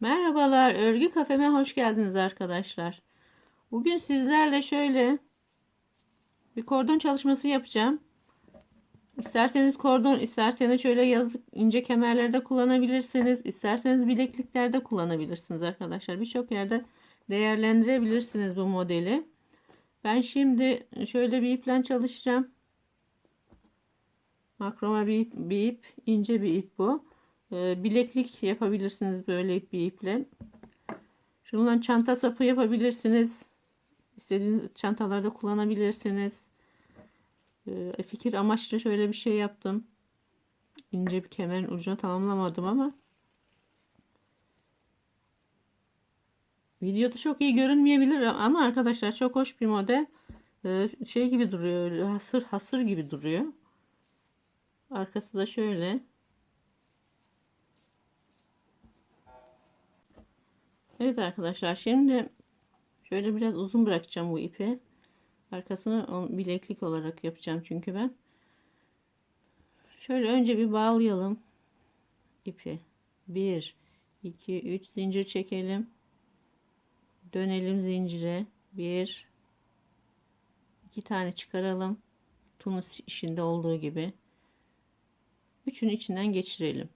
Merhabalar, örgü kafeme hoş geldiniz arkadaşlar. Bugün sizlerle şöyle bir kordon çalışması yapacağım. İsterseniz kordon, isterseniz şöyle yazık ince kemerlerde kullanabilirsiniz. İsterseniz bilekliklerde kullanabilirsiniz arkadaşlar. Birçok yerde değerlendirebilirsiniz bu modeli. Ben şimdi şöyle bir iple çalışacağım. Makroma bir ip, bir ip, ince bir ip bu. Ee, bileklik yapabilirsiniz böyle bir iple. Şundan çanta sapı yapabilirsiniz. İstediğiniz çantalarda kullanabilirsiniz. Ee, fikir amaçlı şöyle bir şey yaptım. İnce bir kemerin ucuna tamamlamadım ama videoda çok iyi görünmeyebilir ama arkadaşlar çok hoş bir model. Ee, şey gibi duruyor. Hasır hasır gibi duruyor. Arkası da şöyle. Evet arkadaşlar şimdi şöyle biraz uzun bırakacağım bu ipi. Arkasını bileklik olarak yapacağım çünkü ben. Şöyle önce bir bağlayalım ipi. 1 2 3 zincir çekelim. Dönelim zincire. 1 2 tane çıkaralım. Tunus işinde olduğu gibi. Üçünü içinden geçirelim.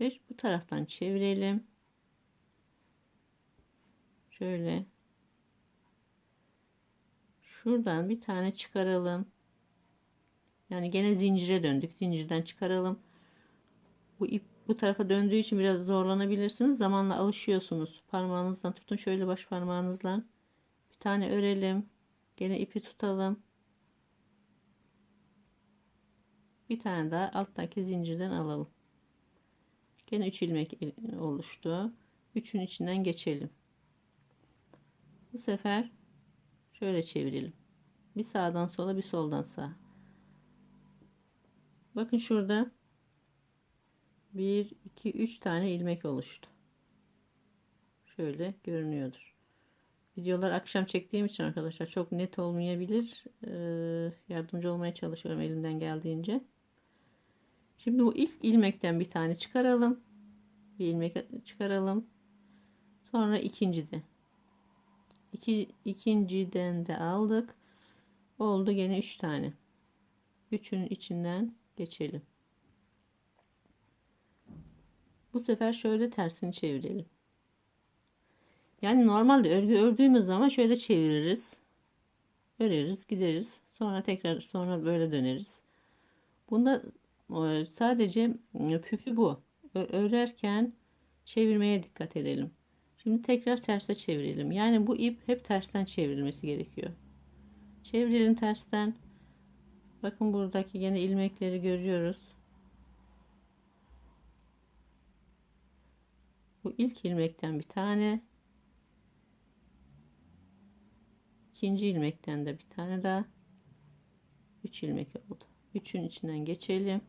Ve bu taraftan çevirelim. Şöyle. Şuradan bir tane çıkaralım. Yani gene zincire döndük. Zincirden çıkaralım. Bu ip bu tarafa döndüğü için biraz zorlanabilirsiniz. Zamanla alışıyorsunuz. Parmağınızdan tutun. Şöyle baş parmağınızla. Bir tane örelim. Gene ipi tutalım. Bir tane daha alttaki zincirden alalım. Gene 3 ilmek oluştu. Üçün içinden geçelim. Bu sefer şöyle çevirelim. Bir sağdan sola bir soldan sağa. Bakın şurada 1 2 3 tane ilmek oluştu. Şöyle görünüyordur. Videolar akşam çektiğim için arkadaşlar çok net olmayabilir. Ee, yardımcı olmaya çalışıyorum elimden geldiğince. Şimdi bu ilk ilmekten bir tane çıkaralım. Bir ilmek çıkaralım. Sonra ikinci de. İki, ikinciden de aldık. Oldu gene 3 tane. Üçün içinden geçelim. Bu sefer şöyle tersini çevirelim. Yani normalde örgü ördüğümüz zaman şöyle çeviririz. Öreriz, gideriz. Sonra tekrar sonra böyle döneriz. Bunda e, sadece e, püfü bu. Örerken çevirmeye dikkat edelim. Şimdi tekrar terse çevirelim. Yani bu ip hep tersten çevrilmesi gerekiyor. Çevirelim tersten. Bakın buradaki yine ilmekleri görüyoruz. Bu ilk ilmekten bir tane. ikinci ilmekten de bir tane daha. Üç ilmek oldu. Üçün içinden geçelim.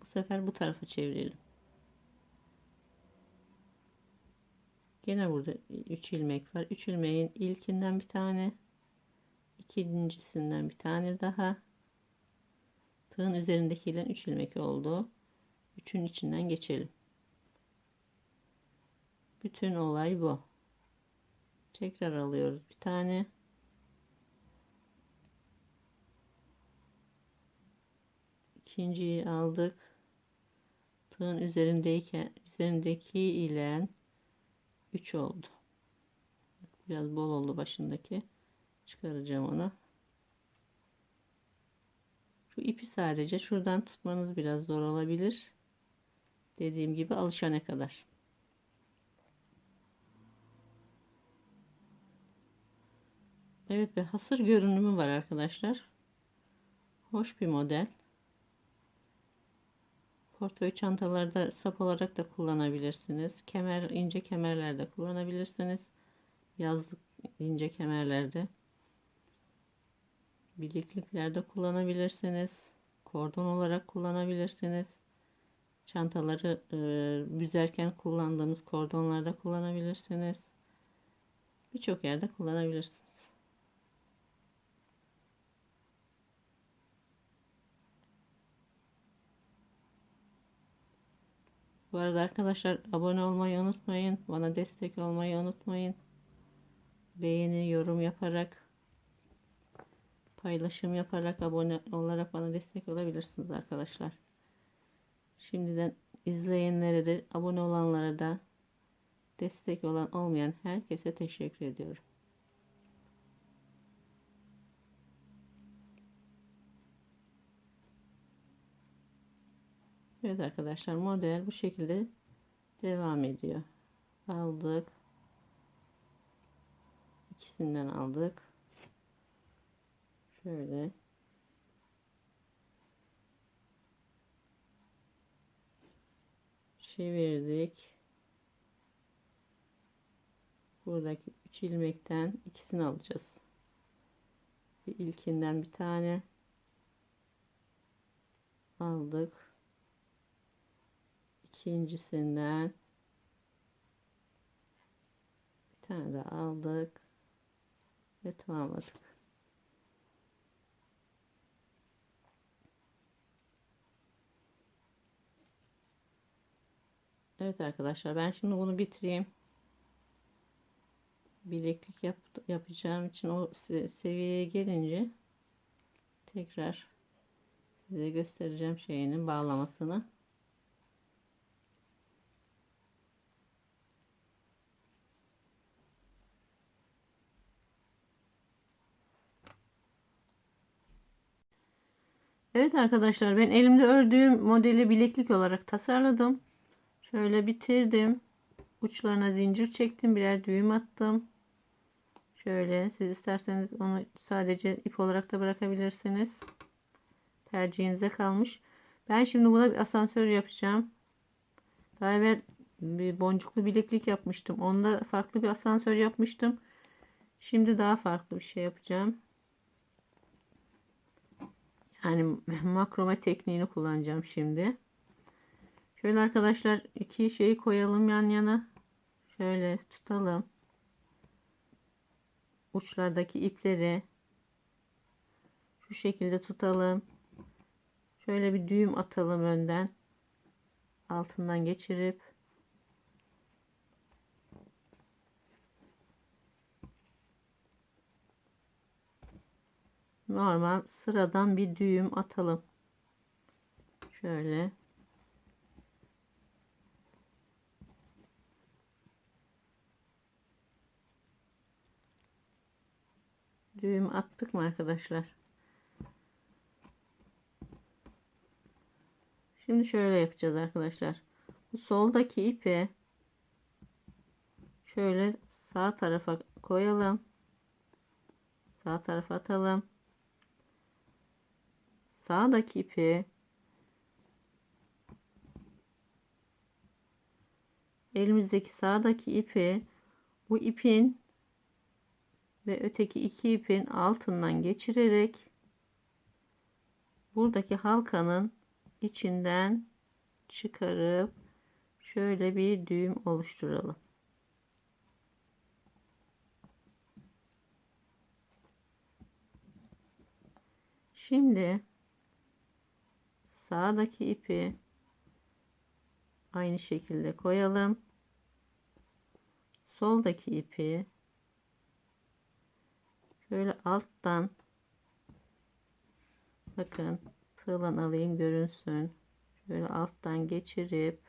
Bu sefer bu tarafa çevirelim. Gene burada 3 ilmek var. 3 ilmeğin ilkinden bir tane, ikincisinden bir tane daha. Tığın üzerindekiyle 3 ilmek oldu. Üçün içinden geçelim. Bütün olay bu. Tekrar alıyoruz bir tane. İkinciyi aldık. Tığın üzerindeyken üzerindeki ile 3 oldu. Biraz bol oldu başındaki. Çıkaracağım onu. Şu ipi sadece şuradan tutmanız biraz zor olabilir. Dediğim gibi alışana kadar. Evet bir hasır görünümü var arkadaşlar. Hoş bir model. Portföy çantalarda sap olarak da kullanabilirsiniz. Kemer ince kemerlerde kullanabilirsiniz. Yazlık ince kemerlerde. Bilekliklerde kullanabilirsiniz. Kordon olarak kullanabilirsiniz. Çantaları e, büzerken kullandığımız kordonlarda kullanabilirsiniz. Birçok yerde kullanabilirsiniz. Bu arada arkadaşlar abone olmayı unutmayın. Bana destek olmayı unutmayın. Beğeni, yorum yaparak paylaşım yaparak abone olarak bana destek olabilirsiniz arkadaşlar. Şimdiden izleyenlere de abone olanlara da destek olan olmayan herkese teşekkür ediyorum. Evet arkadaşlar model bu şekilde devam ediyor. Aldık. İkisinden aldık. Şöyle. Çevirdik. Buradaki 3 ilmekten ikisini alacağız. Bir ilkinden bir tane aldık. İkincisinden bir tane de aldık ve tamamladık. Evet arkadaşlar ben şimdi bunu bitireyim. Bileklik yap, yapacağım için o seviyeye gelince tekrar size göstereceğim şeyinin bağlamasını. Evet arkadaşlar ben elimde ördüğüm modeli bileklik olarak tasarladım. Şöyle bitirdim. Uçlarına zincir çektim. Birer düğüm attım. Şöyle siz isterseniz onu sadece ip olarak da bırakabilirsiniz. Tercihinize kalmış. Ben şimdi buna bir asansör yapacağım. Daha evvel bir boncuklu bileklik yapmıştım. Onda farklı bir asansör yapmıştım. Şimdi daha farklı bir şey yapacağım. Yani makrome tekniğini kullanacağım şimdi. Şöyle arkadaşlar iki şeyi koyalım yan yana. Şöyle tutalım. Uçlardaki ipleri şu şekilde tutalım. Şöyle bir düğüm atalım önden. Altından geçirip normal sıradan bir düğüm atalım. Şöyle düğüm attık mı arkadaşlar? Şimdi şöyle yapacağız arkadaşlar. Bu soldaki ipi şöyle sağ tarafa koyalım. Sağ tarafa atalım. Sağdaki ipi elimizdeki sağdaki ipi bu ipin ve öteki iki ipin altından geçirerek buradaki halkanın içinden çıkarıp şöyle bir düğüm oluşturalım. Şimdi sağdaki ipi aynı şekilde koyalım. Soldaki ipi Şöyle alttan bakın tığlan alayım görünsün. Şöyle alttan geçirip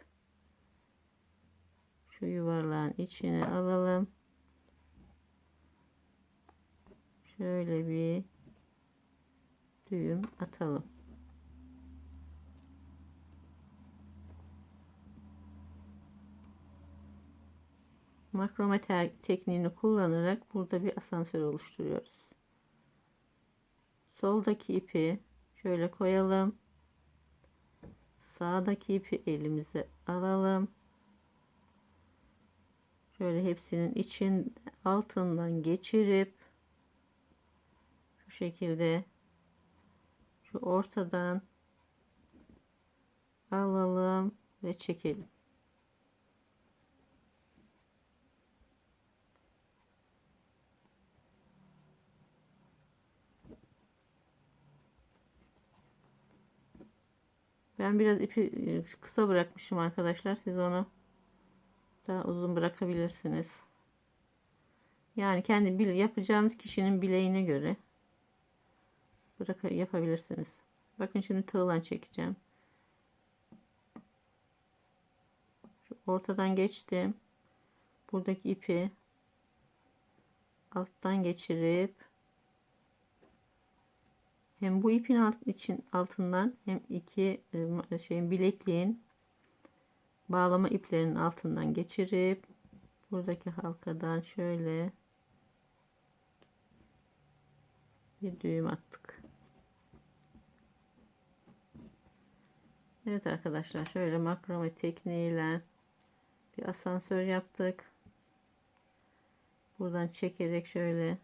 şu yuvarlağın içine alalım. Şöyle bir düğüm atalım. Makrome tekniğini kullanarak burada bir asansör oluşturuyoruz. Soldaki ipi şöyle koyalım. Sağdaki ipi elimize alalım. Şöyle hepsinin için altından geçirip şu şekilde şu ortadan alalım ve çekelim. Ben biraz ipi e, kısa bırakmışım arkadaşlar. Siz onu daha uzun bırakabilirsiniz. Yani kendi yapacağınız kişinin bileğine göre bırak yapabilirsiniz. Bakın şimdi tığla çekeceğim. Şu ortadan geçtim. Buradaki ipi alttan geçirip hem bu ipin alt, için altından hem iki e, şeyin bilekliğin bağlama iplerinin altından geçirip buradaki halkadan şöyle bir düğüm attık. Evet arkadaşlar şöyle makrame tekniğiyle bir asansör yaptık. Buradan çekerek şöyle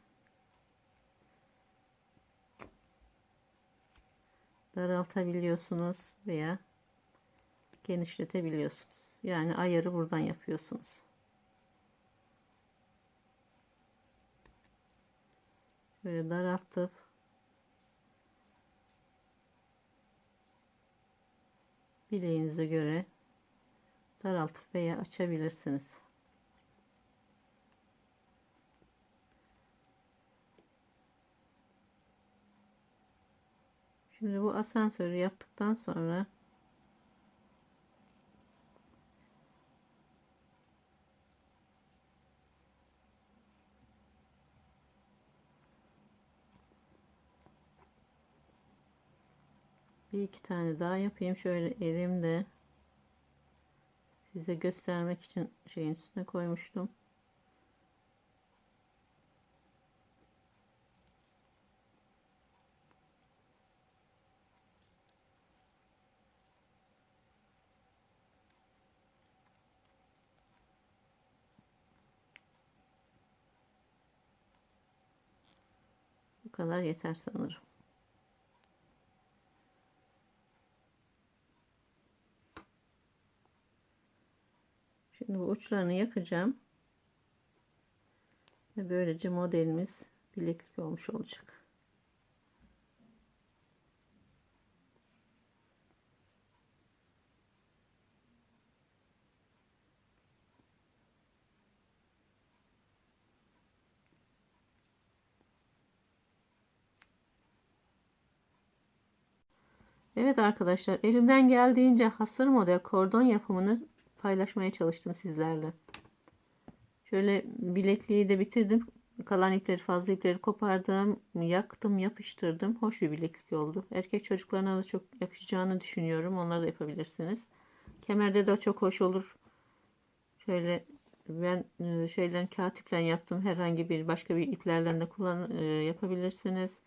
daraltabiliyorsunuz veya genişletebiliyorsunuz. Yani ayarı buradan yapıyorsunuz. Böyle daraltıp bileğinize göre daraltıp veya açabilirsiniz. Şimdi bu asansörü yaptıktan sonra bir iki tane daha yapayım şöyle elimde size göstermek için şeyin üstüne koymuştum. Kadar yeter sanırım. Şimdi bu uçlarını yakacağım. Ve böylece modelimiz bileklik olmuş olacak. Evet arkadaşlar elimden geldiğince hasır model kordon yapımını paylaşmaya çalıştım sizlerle. Şöyle bilekliği de bitirdim. Kalan ipleri fazla ipleri kopardım. Yaktım yapıştırdım. Hoş bir bileklik oldu. Erkek çocuklarına da çok yakışacağını düşünüyorum. Onları da yapabilirsiniz. Kemerde de çok hoş olur. Şöyle ben e, şeyden kağıt iple yaptım. Herhangi bir başka bir iplerden de kullan e, yapabilirsiniz.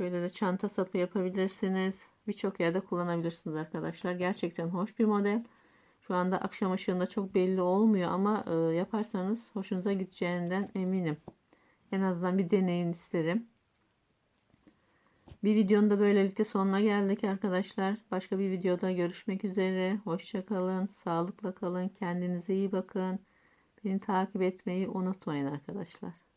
Şöyle de çanta sapı yapabilirsiniz. Birçok yerde kullanabilirsiniz arkadaşlar. Gerçekten hoş bir model. Şu anda akşam ışığında çok belli olmuyor ama e, yaparsanız hoşunuza gideceğinden eminim. En azından bir deneyin isterim. Bir videonun da böylelikle sonuna geldik arkadaşlar. Başka bir videoda görüşmek üzere. Hoşçakalın. Sağlıkla kalın. Kendinize iyi bakın. Beni takip etmeyi unutmayın arkadaşlar.